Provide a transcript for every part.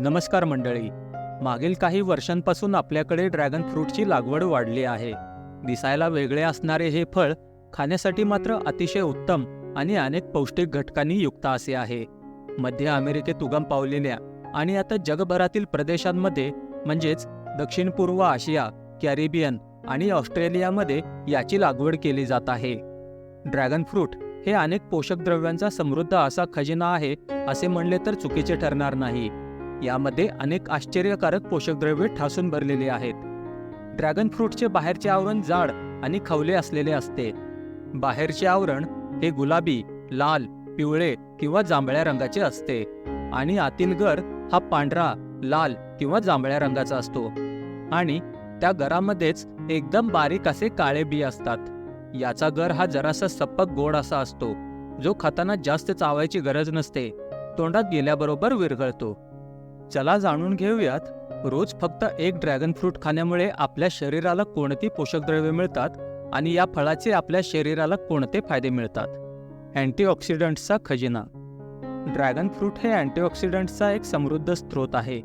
नमस्कार मंडळी. मागील काही वर्षांपासून आपल्याकडे ड्रॅगन फ्रूटची लागवड वाढली आहे. दिसायला वेगळे असणारे हे फळ खाण्यासाठी मात्र अतिशय उत्तम आणि अनेक पौष्टिक घटकांनी युक्त असे आहे. मध्य अमेरिकेत उगम पावलेल्या आणि आता जगभरातील प्रदेशांमध्ये म्हणजेच दक्षिण पूर्व आशिया कॅरिबियन आणि ऑस्ट्रेलियामध्ये याची लागवड केली जात आहे. ड्रॅगन फ्रूट हे अनेक पोषक द्रव्यांचा समृद्ध असा खजिना आहे असे म्हणले तर चुकीचे ठरणार नाही. यामध्ये अनेक आश्चर्यकारक पोषक द्रव्ये ठासून भरलेली आहेत. ड्रॅगन फ्रूटचे बाहेरचे आवरण जाड आणि खवले असलेले असते. बाहेरचे आवरण हे गुलाबी लाल पिवळे किंवा जांभळ्या रंगाचे असते आणि आतील गर हा पांढरा लाल किंवा जांभळ्या रंगाचा असतो. आणि त्या गरामध्येच एकदम बारीक असे काळे बी असतात. याचा गर हा जरासा सप्पक गोड असा असतो जो खाताना जास्त चावायची गरज नसते. तोंडात गेल्याबरोबर विरघळतो. चला जाणून घेऊयात रोज फक्त एक ड्रॅगन फ्रूट खाण्यामुळे आपल्या शरीराला कोणती पोषक द्रव्ये मिळतात आणि या फळाचे आपल्या शरीराला कोणते फायदे मिळतात? अँटीऑक्सिडंट्सचा खजिना. ड्रॅगन फ्रूट हे अँटीऑक्सिडंट्सचा एक समृद्ध स्रोत आहे.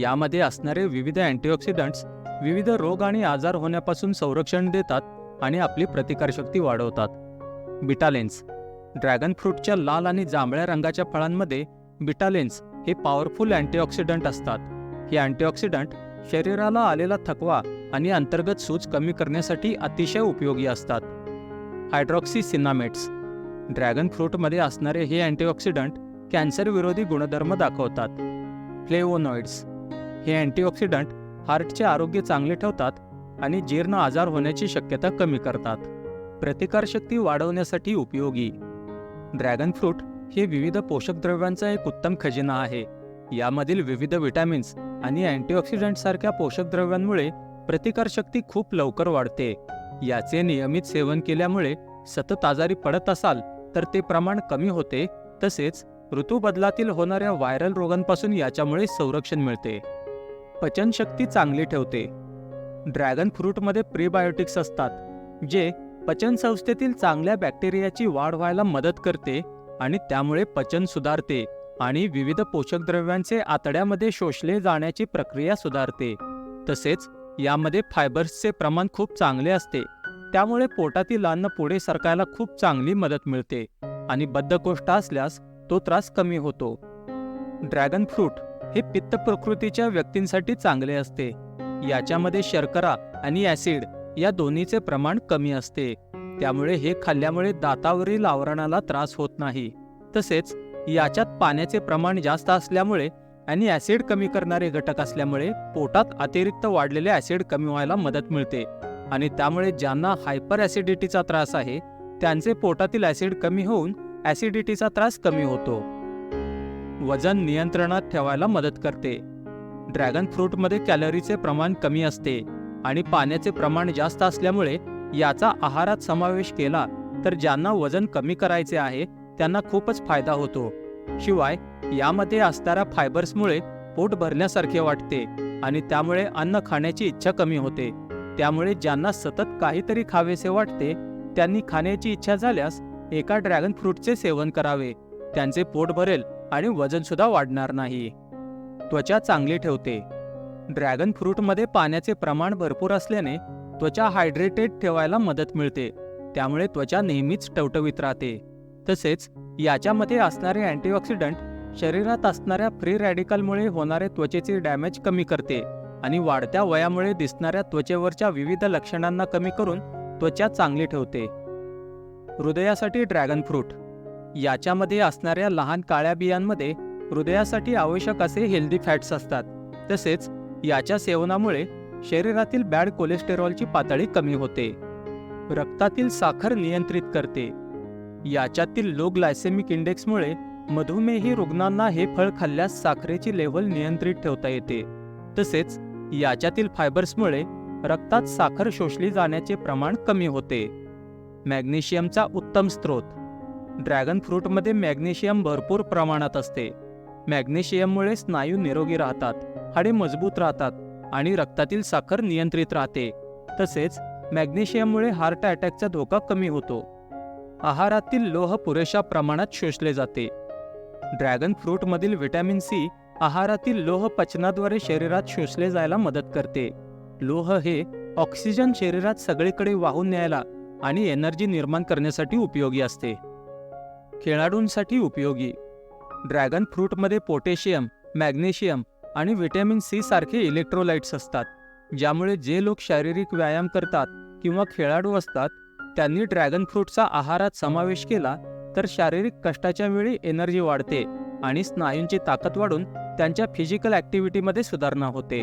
यामध्ये असणारे विविध अँटीऑक्सिडंट्स विविध रोग आणि आजार होण्यापासून संरक्षण देतात आणि आपली प्रतिकारशक्ती वाढवतात. बिटालेन्स. ड्रॅगन फ्रूटच्या लाल आणि जांभळ्या रंगाच्या फळांमध्ये बिटालेन्स हे पॉवरफुल अँटीऑक्सिडंट असतात. हे अँटीऑक्सिडंट शरीराला आलेला थकवा आणि अंतर्गत सूज कमी करण्यासाठी अतिशय उपयोगी असतात. हायड्रॉक्सी सिनामेट्स ड्रॅगन फ्रूटमध्ये असणारे हे अँटीऑक्सिडंट कॅन्सरविरोधी गुणधर्म दाखवतात. फ्लेवोनॉइड्स हे अँटीऑक्सिडंट हार्टचे आरोग्य चांगले ठेवतात आणि जीर्ण आजार होण्याची शक्यता कमी करतात. प्रतिकारशक्ती वाढवण्यासाठी उपयोगी. ड्रॅगन फ्रूट हे विविध पोषक द्रव्यांचा एक उत्तम खजिना आहे. यामधील विविध विटॅमिन्स आणि अँटीऑक्सिडंट सारख्या पोषक द्रव्यांमुळे प्रतिकारशक्ती खूप लवकर वाढते. याचे नियमित सेवन केल्यामुळे सतत आजारी पडत असाल तर ते प्रमाण कमी होते तसेच ऋतूबदलातील होणाऱ्या व्हायरल रोगांपासून याच्यामुळे संरक्षण मिळते. पचनशक्ती चांगली ठेवते. ड्रॅगन फ्रूटमध्ये प्रीबायोटिक्स असतात जे पचनसंस्थेतील चांगल्या बॅक्टेरियाची वाढ व्हायला मदत करते आणि त्यामुळे पचन सुधारते आणि विविध पोषक द्रव्यांचे आतड्यामध्ये शोषले जाण्याची प्रक्रिया सुधारते. तसेच यामध्ये फायबर्सचे प्रमाण खूप चांगले असते. त्यामुळे पोटातील अन्न पुढे सरकायला खूप चांगली मदत मिळते आणि बद्धकोष्ठ असल्यास तो त्रास कमी होतो. ड्रॅगन फ्रूट हे पित्त प्रकृतीच्या व्यक्तींसाठी चांगले असते. याच्यामध्ये शर्करा आणि ॲसिड या दोन्हीचे प्रमाण कमी असते. त्यामुळे हे खाल्ल्यामुळे दातावरील आवरणाला त्रास होत नाही. तसेच याच्यात पाण्याचे प्रमाण जास्त असल्यामुळे आणि ॲसिड कमी करणारे घटक असल्यामुळे पोटात अतिरिक्त वाढलेले ॲसिड कमी व्हायला मदत मिळते. आणि त्यामुळे ज्यांना हायपर ॲसिडिटीचा त्रास आहे त्यांचे पोटातील ॲसिड कमी होऊन ॲसिडिटीचा त्रास कमी होतो. वजन नियंत्रणात ठेवायला मदत करते. ड्रॅगन फ्रूटमध्ये कॅलरीचे प्रमाण कमी असते आणि पाण्याचे प्रमाण जास्त असल्यामुळे याचा आहारात समावेश केला तर ज्यांना वजन कमी करायचे आहे त्यांना खूपच फायदा होतो. शिवाय यामध्ये असणाऱ्या फायबर्समुळे पोट भरण्यासारखे वाटते आणि त्यामुळे अन्न खाण्याची इच्छा कमी होते. त्यामुळे ज्यांना सतत काहीतरी खावेसे वाटते त्यांनी खाण्याची इच्छा झाल्यास एका ड्रॅगन फ्रूटचे सेवन करावे. त्यांचे पोट भरेल आणि वजन सुद्धा वाढणार नाही. त्वचा चांगली ठेवते. ड्रॅगन फ्रूटमध्ये पाण्याचे प्रमाण भरपूर असल्याने त्वचा हायड्रेटेड ठेवायला मदत मिळते. त्यामुळे त्वचा नेहमीच टवटवीत राहते. तसेच याच्यामध्ये असणारे अँटीऑक्सिडंट शरीरात असणाऱ्या फ्री रॅडिकलमुळे होणारे त्वचेचे डॅमेज कमी करते आणि वाढत्या वयामुळे दिसणाऱ्या त्वचेवरच्या विविध लक्षणांना कमी करून त्वचा चांगली ठेवते. हृदयासाठी ड्रॅगन फ्रूट याच्यामध्ये असणाऱ्या लहान काळ्या बियांमध्ये हृदयासाठी आवश्यक असे हेल्दी फॅट्स असतात. तसेच याच्या सेवनामुळे शरीरातील बॅड कोलेस्टेरॉलची पातळी कमी होते. रक्तातील साखर नियंत्रित करते. याच्यातील लो ग्लायसेमिक इंडेक्समुळे मधुमेही रुग्णांना हे फळ खाल्ल्यास साखरेची लेव्हल नियंत्रित ठेवता येते. तसेच याच्यातील फायबर्समुळे रक्तात साखर शोषली जाण्याचे प्रमाण कमी होते. मॅग्नेशियमचा उत्तम स्रोत. ड्रॅगन फ्रूटमध्ये मॅग्नेशियम भरपूर प्रमाणात असते. मॅग्नेशियममुळे स्नायू निरोगी राहतात. हाडे मजबूत राहतात. आणि रक्तातील साखर नियंत्रित राहते. तसेच मॅग्नेशियममुळे हार्ट अटॅकचा धोका कमी होतो. आहारातील लोह पुरेशा प्रमाणात शोषले जाते. ड्रॅगन फ्रूटमधील व्हिटॅमिन सी आहारातील लोह पचनाद्वारे शरीरात शोषले जायला मदत करते. लोह हे ऑक्सिजन शरीरात सगळीकडे वाहून न्यायला आणि एनर्जी निर्माण करण्यासाठी उपयोगी असते. खेळाडूंसाठी उपयोगी. ड्रॅगन फ्रूटमध्ये पोटॅशियम मॅग्नेशियम आणि व्हिटॅमिन सी सारखे इलेक्ट्रोलाइट्स असतात ज्यामुळे जे लोक शारीरिक व्यायाम करतात किंवा खेळाडू असतात त्यांनी ड्रॅगन फ्रूटचा आहारात समावेश केला तर शारीरिक कष्टाच्या वेळी एनर्जी वाढते आणि स्नायूंची ताकद वाढून त्यांच्या फिजिकल ॲक्टिव्हिटीमध्ये सुधारणा होते.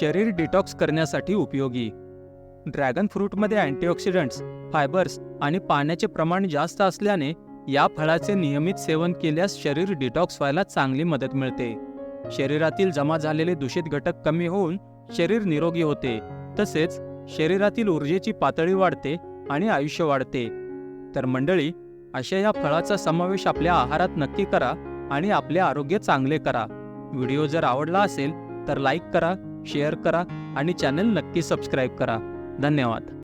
शरीर डिटॉक्स करण्यासाठी उपयोगी. ड्रॅगन फ्रूटमध्ये अँटीऑक्सिडंट्स फायबर्स आणि पाण्याचे प्रमाण जास्त असल्याने या फळाचे नियमित सेवन केल्यास शरीर डिटॉक्स व्हायला चांगली मदत मिळते. शरीरातील जमा झालेले दूषित घटक कमी होऊन शरीर निरोगी होते. तसेच शरीरातील ऊर्जेची पातळी वाढते आणि आयुष्य वाढते. तर मंडळी अशा या फळाचा समावेश आपल्या आहारात नक्की करा आणि आपले आरोग्य चांगले करा. व्हिडिओ जर आवडला असेल तर लाईक करा शेअर करा आणि चॅनल नक्की सबस्क्राईब करा. धन्यवाद.